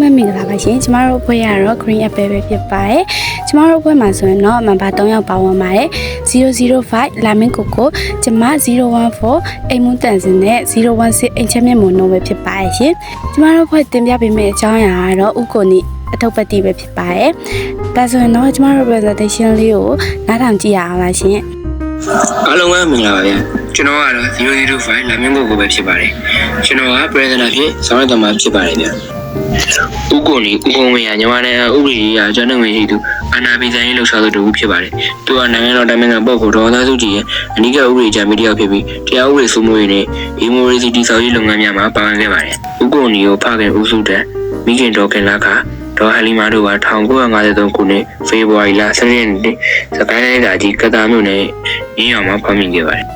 မင်္ဂလာပါရှင်ကျမတို့အဖွဲ့ကတော့ Green Apple ပဲဖြစ်ပါတယ်ကျမတို့အဖွဲ့မှာဆိုရင်တော့ member 3ယောက်ပါဝင်ပါတယ်005လာမင်းကိုကိုကျမ014အိမ်မွန်းတန်စင်နဲ့016အိမ်ချက်မြတ်မွန်နှုံးပဲဖြစ်ပါတယ်ရှင်ကျမတို့အဖွဲ့တင်ပြပေးမယ့်အကြောင်းအရာကတော့ဥက္ကိုနီအထုပ်ပတ်တိပဲဖြစ်ပါတယ်ဒါဆိုရင်တော့ကျမတို့ presentation လေးကိုနားထောင်ကြည့်ရအောင်လားရှင်အားလုံးပဲမင်္ဂလာပါဗျာကျွန်တော်ကတော့005လာမင်းကိုကိုပဲဖြစ်ပါတယ်ကျွန်တော်က president ဖြစ်ဆောင်ရွက်တော်မှာဖြစ်ပါတယ်ဗျာ ဥက္ကိုလီဥက္ကိုမရညီမနဲ့ဥပဒေကြီးအကျွန်တော်ငယ်ရှိသူအာနာပိဆိုင်ရေးလှုပ်ရှားသူတူဖြစ်ပါတယ်သူကနိုင်ငံတော်တိုင်းနိုင်ငံပုဂ္ဂိုလ်ဒေါ်သားစုကြည်ရဲ့အနိကဥပဒေကြမ်းမီဒီယာဖြစ်ပြီးတရားဥပဒေစိုးမိုးရေးနဲ့ဒီမိုကရေစီတည်ဆောက်ရေးလုပ်ငန်းများမှာပါဝင်ခဲ့ပါတယ်ဥက္ကိုလီကိုဖခင်ဦးစုတဲ့မိခင်တော်ခင်လာခဒေါ်ဟလီမာတို့က1953ခုနှစ်ဖေဖော်ဝါရီလ17ရက်နေ့စကိုင်းတိုင်းကကြီးကတားမြို့နယ်ရင်းအောင်မှာဖော်မြင်ခဲ့ပါတယ်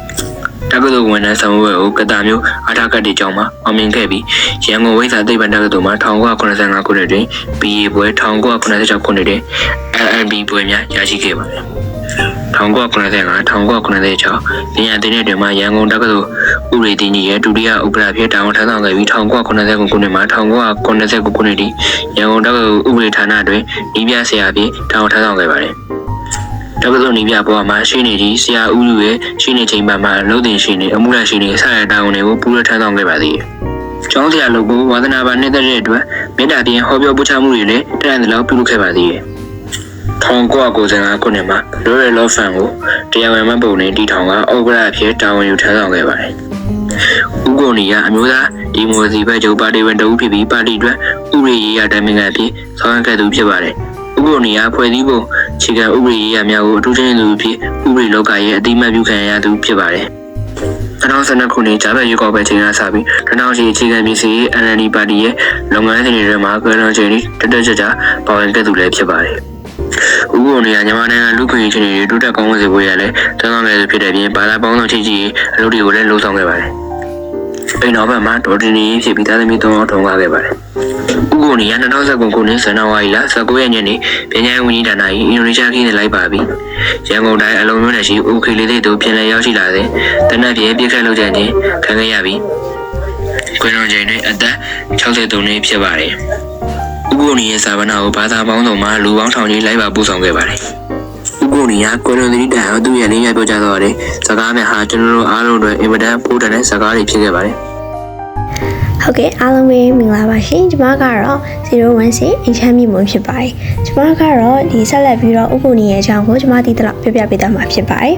တက္ကသိုလ်ဝန်ထမ်းဆောင်ရွက်ကိုကတာမျိုးအာထကတ်တီကျောင်းမှာအောင်မြင်ခဲ့ပြီးရန်ကုန်ဝိဇ္ဇာသိပ္ပံတက္ကသိုလ်မှာ1985ခုနှစ်တွင် BA ဘွဲ1986ခုနှစ်တွင် LLB ဘွဲများရရှိခဲ့ပါတယ်1985 1986နေရာတင်တဲ့တွင်မှရန်ကုန်တက္ကသိုလ်ဥပဒေတင်ကြီးရဲ့ဒုတိယဥပဒေဖြစ်တာဝန်ထမ်းဆောင်ခဲ့ပြီး1989ခုနှစ်မှာ1989ခုနှစ်ထိရန်ကုန်တက္ကသိုလ်ဥပဒေဌာနတွင်ဤပြဆရာဖြစ်တာဝန်ထမ်းဆောင်ခဲ့ပါတယ် တက္ကသိုလ်နေပြဘဝမှာရှိနေကြီးဆရာဦးလူရဲ့ရှိနေချိန်မှမှလှုပ်တင်ရှိနေအမှုရရှိနေဆရာတောင်းတွေကိုပူရထမ်းဆောင်ခဲ့ပါသေးတယ်။ကျောင်းဆရာလုပ်ကိုဝါသနာပါနေတဲ့အတွက်မေတ္တာပြင်ဟောပြောပူချမှုတွေလည်းတရံတလောက်ပြုလုပ်ခဲ့ပါသေးတယ်။1995ခုနှစ်မှာရိုရယ်လော့ဖန်ကိုတရားဝင်မှတ်ပုံနဲ့တီထောင်ကဩဂရအဖြစ်တာဝန်ယူထမ်းဆောင်ခဲ့ပါတယ်။ဦးကိုနီကအမျိုးသားဒီမိုစီဘက်ချုပ်ပါတီဝင်တဦးဖြစ်ပြီးပါတီအတွက်ဥပဒေရေးရာတိုင်ပင်ခံအဖြစ်ဆောင်ရွက်ခဲ့သူဖြစ်ပါတယ်။ဥပဒေနေရာဖွဲ့စည်းပုံ ခြေခံဥပဒေရေးရာများကိုအထူးချင်းလူဖြစ်ဥပဒေလောကရဲ့အတိအမှတ်ပြုခံရသူဖြစ်ပါတယ်။2012ခုနှစ်ဂျာဘက်ရွေးကောက်ပွဲချိန်ကစပြီး2010အခြေခံပြည်စီရေး NLD ပါတီရဲ့လုပ်ငန်းစဉ်တွေမှာကွယ်လွန်ချိန်တက်တက်ကြွကြွပါဝင်ခဲ့သူလည်းဖြစ်ပါတယ်။ဥပဒေနေရာမြန်မာနိုင်ငံလူ့ခွင့်ရေးအခြေအနေတွေတိုးတက်ကောင်းမွန်စေဖို့ရလည်းတန်းဆောင်ခဲ့သူဖြစ်တဲ့ပြင်ဘာသာပေါင်းစုံချင်းကြီးအလုပ်တွေကိုလည်းလှုံ့ဆော်ခဲ့ပါတယ်။ အိမ်တော်ဘက်မှာဒေါ်တင်နေဖြစ်ပြီးသားသမီး၃ယောက်ထုံးကားခဲ့ပါတယ်။ဥက္ကိုနီက2019ခုနှစ်ဇန်နဝါရီလ19ရက်နေ့နေ့ပြည်냐ဝန်ကြီးဌာန၏အင်ဒိုနီးရှားခီးနဲ့လိုက်ပါပြီးရန်ကုန်တိုင်းအလုံးမျိုးနဲ့ရှိဥခေလေးသို့ပြန်လည်ရောက်ရှိလာတဲ့တနက်ပြေပြည့်ခတ်လောက်ကြခြင်းခံခဲ့ရပြီးကွယ်လွန်ချိန်တွင်အသက်63နှစ်ဖြစ်ပါတယ်။ဥက္ကိုနီရဲ့စာပနာကိုဘာသာပေါင်းစုံမှာလူပေါင်းထောင်ကြီးလိုက်ပါပို့ဆောင်ခဲ့ပါတယ်။ဥက္ကို နီကကွယ်လွန်သတိတိုင်အောင်သူ့ရဲ့လင်းရပြောကြားတော်တဲ့စကားများဟာကျွန်တော်တို့အားလုံးအတွက်အင်မတန်ပိုးတန်တဲ့စကားတွေဖြစ်ခဲ့ပါတယ်။ဟုတ်ကဲ့အားလုံးပဲမင်္ဂလာပါရှင်ကျွန်မကတော့016အင်ချမ်းမြေမွန်ဖြစ်ပါတယ်ကျွန်မကတော့ဒီဆက်လက်ပြီးတော့ဥက္ကိုနီရဲ့အကြောင်းကိုကျွန်မသိသလောက်ပြပြပေးသွားမှာဖြစ်ပါတယ်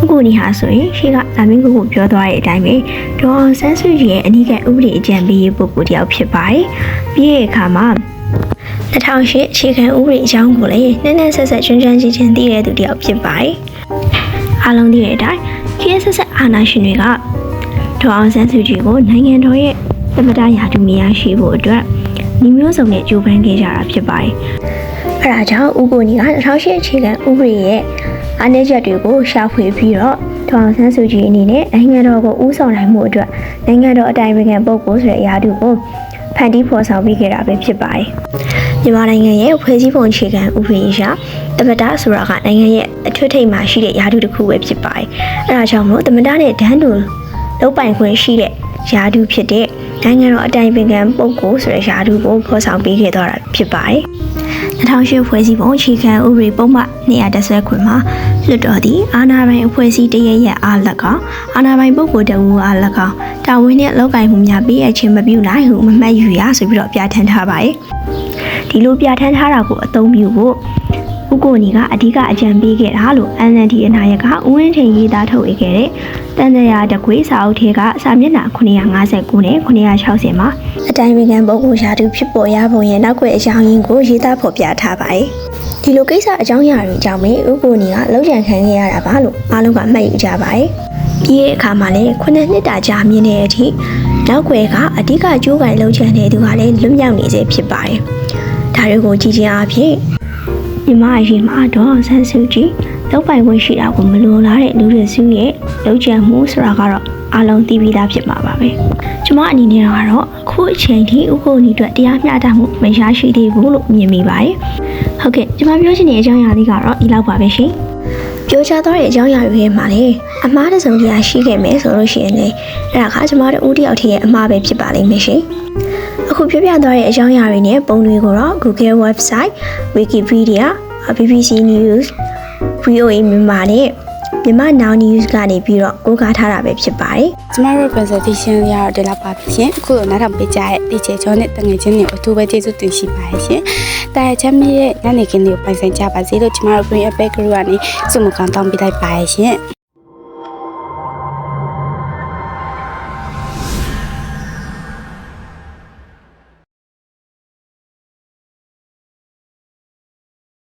ဥက္ကိုနီဟာဆိုရင်ရှေ့ကလာမင်းကိုကိုပြောသွားတဲ့အတိုင်းပဲဒေါ်အောင်ဆန်းစုကြည်ရဲ့အနိကဥပဒေအကြံပေးရေးပုဂ္ဂိုလ်တစ်ယောက်ဖြစ်ပါတယ်ပြီးရဲ့အခါမှာ 2008အခြေခံဥပဒေအကြောင်းကိုလည်းနည်းနည်းဆက်ဆက်ကျွမ်းကျွမ်းကျင်ကျင်သိတဲ့သူတစ်ယောက်ဖြစ်ပါတယ်အားလုံးသိတဲ့အတိုင်းခေတ်ဆက်ဆက်အာဏာရှင်တွေကဒေါ်အောင်ဆန်းစုကြည်ကိုနိုင်ငံတော်ရဲ့သမ္မတရာထူးမရရှိဖို့အတွက်ညီမျိုးစုံနဲ့ကြိုးပမ်းခဲ့ကြတာဖြစ်ပါတယ်။အဲဒါကြောင့်ဦးကိုကြီးက2008အခြေခံဥပဒေရဲ့အားနည်းချက်တွေကိုရှာဖွေပြီးတော့ဒေါ်အောင်ဆန်းစုကြည်အနေနဲ့နိုင်ငံတော်ကိုဦးဆောင်နိုင်မှုအတွက်နိုင်ငံတော်အတိုင်ပင်ခံပုဂ္ဂိုလ်ဆိုတဲ့အရာတူကို ဖန်တီးဖော်ဆောင်ပေးခဲ့တာပဲဖြစ်ပါတယ်။မြန်မာနိုင်ငံရဲ့ဖွဲ့စည်းပုံအခြေခံဥပဒေအရတမတာဆိုတာကနိုင်ငံရဲ့အထွတ်ထိပ်မှာရှိတဲ့ယာတုတစ်ခုပဲဖြစ်ပါတယ်။အဲဒါကြောင့်မို့တမတာနဲ့ဒန်းတူလောက်ပိုင်ခွင့်ရှိတဲ့ယာတုဖြစ်တဲ့နိုင်ငံတော်အတိုင်ပင်ခံပုဂ္ဂိုလ်ဆိုတဲ့ယာတုကိုဖော်ဆောင်ပေးခဲ့တော့တာဖြစ်ပါတယ်။ 2008ဖွဲ့စည်းပုံအခြေခံဥပဒေပုံမှန်210ခွင်မှာလွှတ်တော်သည်အာဏာပိုင်အဖွဲ့အစည်းတရရဲ့အားလက်ကအာဏာပိုင်ပုဂ္ဂိုလ်တဦးအားလက်ကတာဝန်နဲ့လောက်ကင်မှုများပေးအပ်ခြင်းမပြုနိုင်ဟုမမှတ်ယူရဆိုပြီးတော့ပြဋ္ဌာန်းထားပါတယ်။ဒီလိုပြဋ္ဌာန်းထားတာကိုအသုံးပြုဖို့ ဥက္ကိုနီကအဓိကအကြံပေးခဲ့တာလို့ NLD အနာရကဦးဝင်းထင်ရေးသားထုတ်ဝေခဲ့တဲ့တန်တရာတကွေးစာအုပ်ထဲကစာမျက်နှာ959နဲ့960မှာအတိုင်းပင်ခံပုဂ္ဂိုလ်ရာထူးဖြစ်ပေါ်ရပုံရဲ့နောက်ွယ်အကြောင်းရင်းကိုရေးသားဖော်ပြထားပါတယ်။ဒီလိုကိစ္စအကြောင်းအရာတွေကြောင့်ပဲဥက္ကိုနီကလောက်ကျန်ခံခဲ့ရတာပါလို့အားလုံးကမှတ်ယူကြပါတယ်။ပြီးရဲ့အခါမှာလည်းခုနှစ်နှစ်တာကြာမြင့်တဲ့အထိနောက်ွယ်ကအဓိကကျိုးကန်လောက်ကျန်တဲ့သူကလည်းလွတ်မြောက်နေစေဖြစ်ပါတယ်။ဒါတွေကိုကြည့်ခြင်းအပြင် မြမအရင်မှာတော့ဆန်းစုကြည်လောက်ပိုင်ခွင့်ရှိတာကိုမလိုလားတဲ့လူတွေစုရဲ့လောက်ကျန်မှုဆိုတာကတော့အားလုံးသိပြီးသားဖြစ်မှာပါပဲကျမအနေနဲ့ကတော့အခုအချိန်ထိဥက္ကိုနီအတွက်တရားမျှတမှုမရရှိသေးဘူးလို့မြင်မိပါတယ်ဟုတ်ကဲ့ကျမပြောချင်တဲ့အကြောင်းအရာလေးကတော့ဒီလောက်ပါပဲရှင်ပြောချသွားတဲ့အကြောင်းအရာတွေထဲမှာလေအမားတစ်စုံတရာရှိခဲ့မယ်ဆိုလို့ရှိရင်လေအဲ့ဒါကကျမတို့ဦးတယောက်တည်းရဲ့အမှားပဲဖြစ်ပါလိမ့်မယ်ရှင် အခုအခုပြောပြသွားတဲ့အကြောင်းအရာတွေနဲ့ပုံတွေကိုတော့ Google website, Wikipedia, BBC News, VOA မြန်မာနဲ့မြန်မာ Now News ကနေပြီးတော့ကိုးကားထားတာပဲဖြစ်ပါတယ်ကျမတို့ presentation ရတော့ဒီလောက်ပါပြီရှင်အခုလိုနားထောင်ပေးကြတဲ့ teacher ကျော်နဲ့တငယ်ချင်းတွေကိုအထူးပဲကျေးဇူးတင်ရှိပါတယ်ရှင်တာရချမ်းမြေရဲ့ညနေခင်းလေးကိုပိုင်ဆိုင်ကြပါစေလို့ကျမတို့ Green Apple Group ကနေစုမကန်တောင်းပေးလိုက်ပါတယ်ရှင်